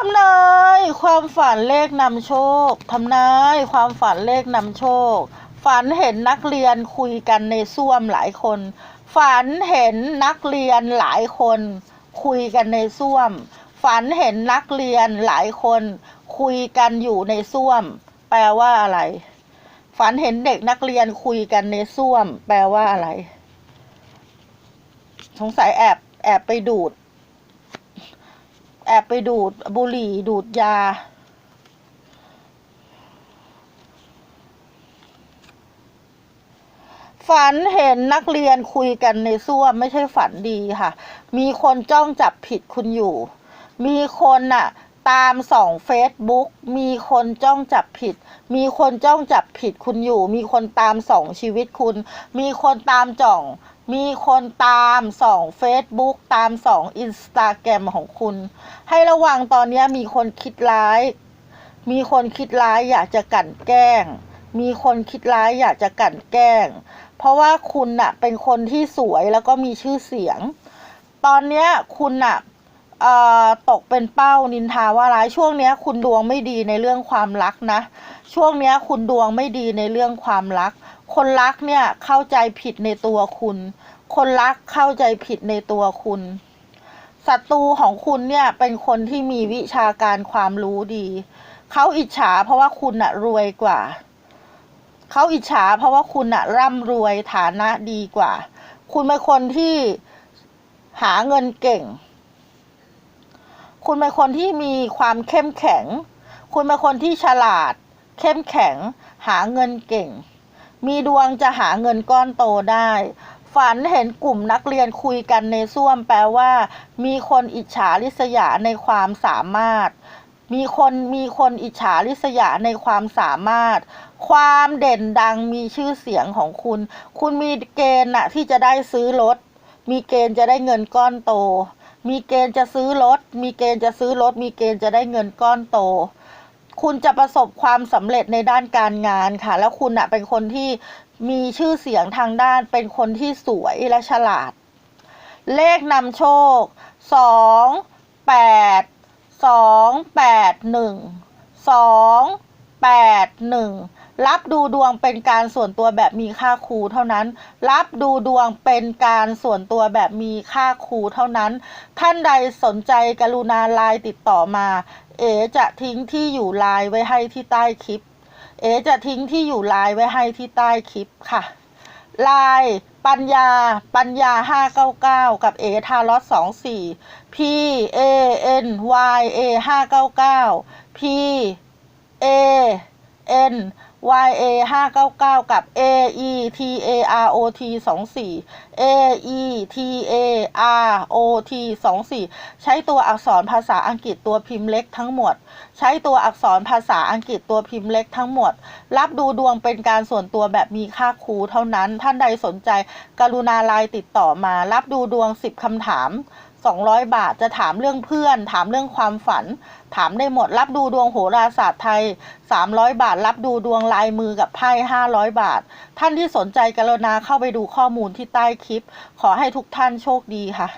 ทำนายความฝันเลขนำโชค ทำนายความฝันเลขนำโชค ฝันเห็นนักเรียนคุยกันในส้วมหลายคน ฝันเห็นนักเรียนหลายคน คุยกันในส้วม ฝันเห็นนักเรียนหลายคน คุยกันอยู่ในส้วม แปลว่าอะไร ฝันเห็นเด็กนักเรียนคุยกันในส้วม แปลว่าอะไร สงสัยแอบแอบไปดูด แอบไปดูดบุหรี่ดูดยา ฝันเห็นนักเรียนคุยกันในส้วมไม่ใช่ฝันดีค่ะ มีคนจ้องจับผิดคุณอยู่ มีคนน่ะ ตามสองเฟซบุ๊กมีคนจ้องจับผิด มีคนจ้องจับผิดคุณอยู่ มีคนตามสองชีวิตคุณ มีคนตามจ่อง มีคนตามสองเฟซบุ๊กตามสองอินสตาแกรมของคุณ ให้ระวังตอนนี้มีคนคิดร้าย มีคนคิดร้ายอยากจะกลั่นแกล้ง มีคนคิดร้ายอยากจะกลั่นแกล้ง เพราะว่าคุณน่ะเป็นคนที่สวยแล้วก็มีชื่อเสียง ตอนนี้คุณน่ะ ตกเป็นเป้านินทาว่าร้ายช่วงนี้คุณดวงไม่ดีในเรื่องความรักนะ ช่วงนี้คุณดวงไม่ดีในเรื่องความรัก คนรักเนี่ยเข้าใจผิดในตัวคุณ คนรักเข้าใจผิดในตัวคุณศัตรูของคุณเนี่ยเป็นคนที่มีวิชาการความรู้ดี เขาอิจฉาเพราะว่าคุณน่ะรวยกว่า เขาอิจฉาเพราะว่าคุณน่ะร่ำรวยฐานะดีกว่า คุณเป็นคนที่หาเงินเก่ง คุณเป็นคนที่มีความเข้มแข็ง คุณเป็นคนที่ฉลาด เข้มแข็ง หาเงินเก่ง มีดวงจะหาเงินก้อนโตได้ ฝันเห็นกลุ่มนักเรียนคุยกันในส้วมแปลว่า มีคนอิจฉาริษยาในความสามารถ มีคนมีคนอิจฉาริษยาในความสามารถ ความเด่นดังมีชื่อเสียงของคุณ คุณมีเกณฑ์นะที่จะได้ซื้อรถ มีเกณฑ์จะได้เงินก้อนโต มีเกณฑ์จะซื้อรถ มีเกณฑ์จะซื้อรถ มีเกณฑ์จะได้เงินก้อนโต คุณจะประสบความสำเร็จในด้านการงานค่ะ แล้วคุณน่ะเป็นคนที่มีชื่อเสียงทางด้าน เป็นคนที่สวยและฉลาด เลขนำโชค สองแปด สองแปดหนึ่ง สองแปดหนึ่ง รับดูดวงเป็นการส่วนตัวแบบมีค่าครูเท่านั้น รับดูดวงเป็นการส่วนตัวแบบมีค่าครูเท่านั้น ท่านใดสนใจกรุณาไลน์ติดต่อมา เอ๋จะทิ้งที่อยู่ไลน์ไว้ให้ที่ใต้คลิป เอ๋จะทิ้งที่อยู่ไลน์ไว้ให้ที่ใต้คลิปค่ะไลน์ปัญญา ปัญญา 599 กับเอทารอส24 P A N Y A 599 P A N Y A 599 กับ A E T A R O T 24 A E T A R O T 24 ใช้ตัวอักษรภาษาอังกฤษตัวพิมพ์เล็กทั้งหมด ใช้ตัวอักษรภาษาอังกฤษตัวพิมพ์เล็กทั้งหมด รับดูดวงเป็นการส่วนตัวแบบมีค่าครูเท่านั้น ท่านใดสนใจ กรุณาไลน์ติดต่อมา รับดูดวง 10คำถาม200 บาทจะถามเรื่องเพื่อน ถามเรื่องความฝัน ถามได้หมด รับดูดวงโหราศาสตร์ไทย 300 บาท รับดูดวงลายมือกับไพ่500 บาท ท่านที่สนใจกรุณาเข้าไปดูข้อมูลที่ใต้คลิป ขอให้ทุกท่านโชคดีค่ะ